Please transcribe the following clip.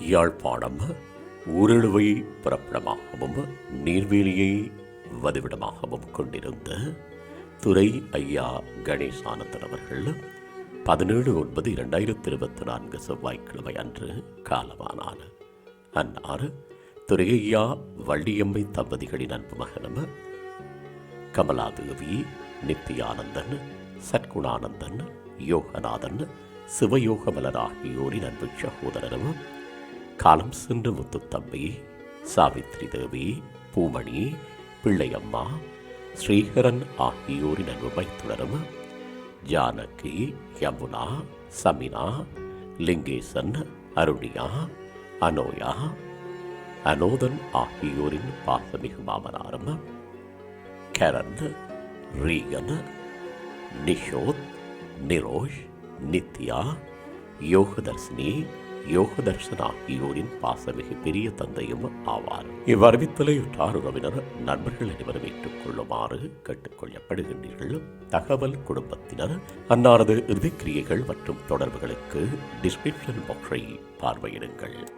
யாழ்ப்பாணம் ஊரழுவை பிறப்பிடமாகவும் நீர்வேலியை வதிவிடமாகவும் கொண்டிருந்த துறை ஐயா கணேசானந்தன் அவர்கள் பதினேழு ஒன்பது இரண்டாயிரத்தி இருபத்தி நான்கு செவ்வாய்க்கிழமை அன்று காலமானார். அன்னார் துரையையா வள்ளியம்மை தம்பதிகளின் அன்பு மகனும் கமலாதேவி நித்தியானந்தன் சத்குணானந்தன் யோகநாதன் சிவயோகமலர் ஆகியோரின் அன்பு சகோதரரும் காலம் சென்ற முத்துத்தம்பி சாவித்ரி தேவி பூமணி பிள்ளையம்மா ஸ்ரீஹரன் ஆகியோரின் அன்பு தொடரும். ஜானகி யமுனா சமினா லிங்கேசன் அருணியா அனோயா அனோதன் ஆகியோரின் பாசமிகு மாமனாரும். கரண் ரீகன் நிஷோத் நிரோஷ் நித்யா யோகதர்ஷினி யோகதர்ஷன் ஆகியோரின் பாசமிகு பெரிய தந்தையும் ஆவார். இவ்வறிவித்தலை உற்றார் உறவினர் நண்பர்கள் அனைவரும் ஏற்றுக்கொள்ளுமாறு கேட்டுக்கொள்ளப்படுகின்றீர்கள். தகவல் குடும்பத்தினர் அன்னாரது இறுதிக்கிரியைகள் மற்றும் தொடர்புகளுக்கு டிஸ்கிரிப்ஷன் பாக்ஸை பார்வையிடுங்கள்.